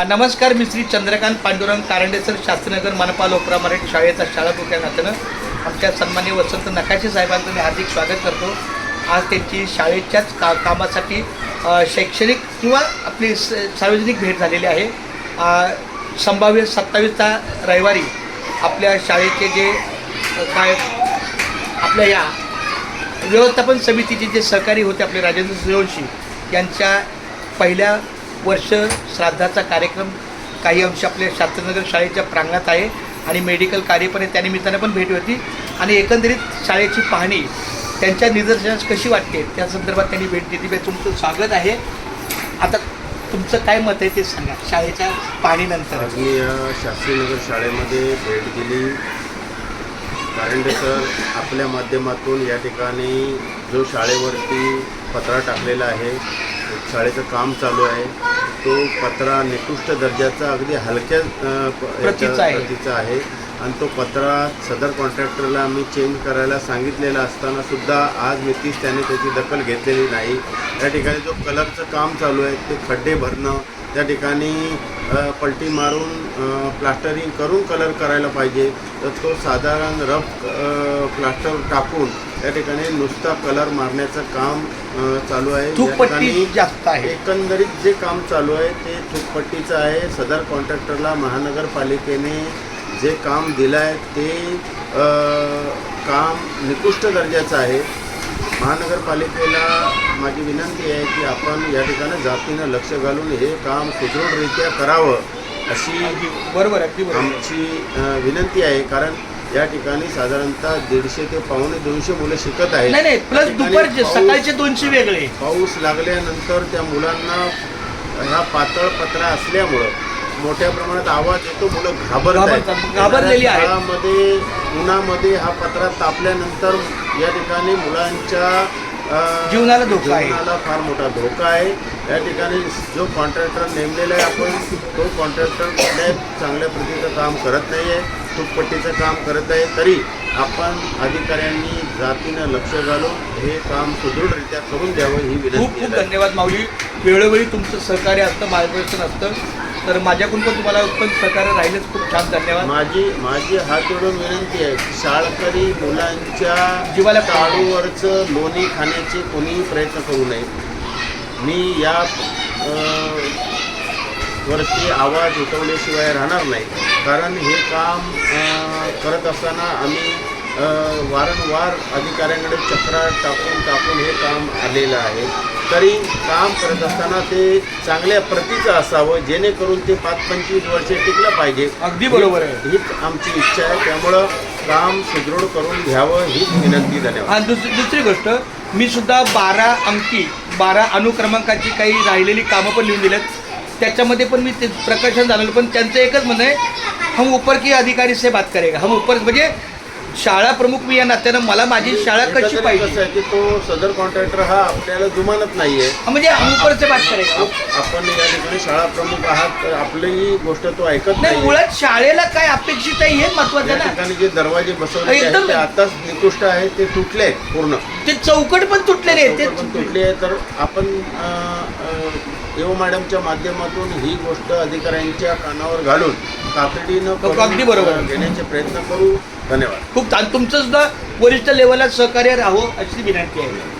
नमस्कार मी श्री चंद्रकांत पांडुरंग कारंडेसर शास्त्रीनगर मनपा लोकरा मराठी शाळेचा शाळा या नात्यानं आमच्या सन्मान्य वसंत नकाशे साहेबांचं मी हार्दिक स्वागत करतो. आज त्यांची शाळेच्याच का कामासाठी शैक्षणिक किंवा आपली स सार्वजनिक भेट झालेली आहे. संभाव्य सत्तावीसचा रविवारी आपल्या शाळेचे जे काय आपल्या या व्यवस्थापन समितीचे जे सहकारी होते आपले राजेंद्र सूर्यवंशी यांच्या पहिल्या वर्ष श्राद्धाचा कार्यक्रम काही अंश आपल्या शास्त्रनगर शाळेच्या प्रांगणात आहे आणि मेडिकल कार्य पण त्यानिमित्ताने पण भेट होती. आणि एकंदरीत शाळेची पाहणी त्यांच्या निदर्शनास कशी वाटते त्या संदर्भात त्यांनी भेट दिली. पाहिजे तुमचं स्वागत आहे. आता तुमचं काय मत आहे ते सांगा शाळेच्या पाहणीनंतर. मी या शास्त्रीनगर शाळेमध्ये भेट दिली. कारण सर आपल्या माध्यमातून या ठिकाणी जो शाळेवरती पत्रा टाकलेला आहे शाळेचं काम चालू आहे. तो पत्रा निकृष्ट दर्जाचा अगदी हलक्या प्रतीचा आहे. आणि तो पत्रा सदर कॉन्ट्रॅक्टरला आम्ही चेंज करायला सांगितलेला असताना सुद्धा आज मितीस त्याने त्याची दखल घेतलेली नाही. या ठिकाणी जो कलरचं काम चालू आहे ते खड्डे भरणं त्या ठिकाणी पलटी मारून प्लास्टरिंग करून कलर करायला पाहिजे. तर तो साधारण रफ प्लास्टर टाकून त्या ठिकाणी नुसता कलर मारण्याचं काम चालू आहे. जास्त आहे. एकंदरीत जे काम चालू आहे ते थुकपट्टीचं आहे. सदर कॉन्ट्रॅक्टरला महानगरपालिकेने जे काम दिलं आहे ते काम निकृष्ट दर्जाचं आहे. महानगरपालिकेला माझी विनंती आहे की आपण या ठिकाणी जातीनं लक्ष घालून हे काम सुदृढरित्या करावं अशी बरोबर आहे आमची विनंती आहे. कारण या ठिकाणी साधारणतः दीडशे ते पावणे दोनशे मुलं शिकत आहेत. नाही नाही प्लस दुपारचे सकाळचे दोनशे वेगळे. पाऊस लागल्यानंतर त्या मुलांना ह्या पातळ पत्रा असल्यामुळं मोठ्या प्रमाणात आवाज येतो मुलं घाबरत घाबरतात, घाबरलेली आहेत. मध्ये उन्हामध्ये हा पत्रा तापल्यानंतर या ठिकाणी मुलांच्या जीवनाला धोका आहे. जीवनाला फार मोठा धोका आहे या ठिकाणी जो कॉन्ट्रॅक्टर नेमलेला आहे आपण तो कॉन्ट्रॅक्टर कुठल्याही चांगल्या प्रतीचं काम करत नाही आहे तुटपट्टीचं काम करत आहे तरी आपण अधिकाऱ्यांनी जातीनं लक्ष घालून हे काम सुदृढरित्या करून द्यावं ही खूप विनंती खूप आहे. धन्यवाद माऊली वेळोवेळी तुमचं सहकार्य असतं मार्गदर्शन असतं तर माझ्याकडून पण तुम्हाला उत्तम सहकार्य राहिलंच खूप छान धन्यवाद. माझी माझी हात जोडून विनंती आहे शाळकरी मुलांच्या जीवाला टाळूवरचं लोणी खाण्याचे कोणीही प्रयत्न करू नये. मी या वरती आवाज उठवल्याशिवाय राहणार नाही. कारण हे काम करत असताना आम्ही वारंवार अधिकाऱ्यांकडे चक्रा टाकून टाकून हे काम आलेलं आहे. तरी काम करत असताना ते चांगल्या प्रतीचं असावं जेणेकरून ते पाच पंचवीस वर्षे टिकलं पाहिजे. अगदी बरोबर आहे. हीच आमची इच्छा आहे. त्यामुळं काम सुदृढ करून घ्यावं हीच विनंती धन्यवाद. आणि दुसरी दुसरी गोष्ट मी सुद्धा बारा अंकी बारा अनुक्रमांकाची काही राहिलेली कामं पण लिहून दिलेत. त्याच्यामध्ये पण मी ते प्रकाशन झालेलं पण त्यांचं एकच म्हणणं आहे हम ऊपर की अधिकारी से बात करेगा. हम ऊपर म्हणजे शाळा प्रमुख मी या नात्यानं मला माझी शाळा कशी कसं पाहिजे आहे की तो सदर कॉन्ट्रॅक्टर हा आपल्याला जुमानत नाहीये. म्हणजे से बात आप- आपण या ठिकाणी शाळा प्रमुख आहात तर आपलीही गोष्ट तो ऐकत नाही नाही मुळात शाळेला काय अपेक्षित आहे हे महत्वाचं ना. ठिकाणी जे दरवाजे बसवले एकदम- आहेत ते आताच निकृष्ट आहेत ते तुटले आहेत पूर्ण. ते चौकट पण तुटलेले आहेत चौकट पण ते तुटली आहे तर आपण एव मॅडमच्या माध्यमातून ही गोष्ट अधिकाऱ्यांच्या कानावर घालून तातडीनं करून, अगदी बरोबर. घेण्याचे प्रयत्न करू. धन्यवाद. खूप तुमचं सुद्धा वरिष्ठ लेवलला सहकार्य राहावं अशी विनंती आहे.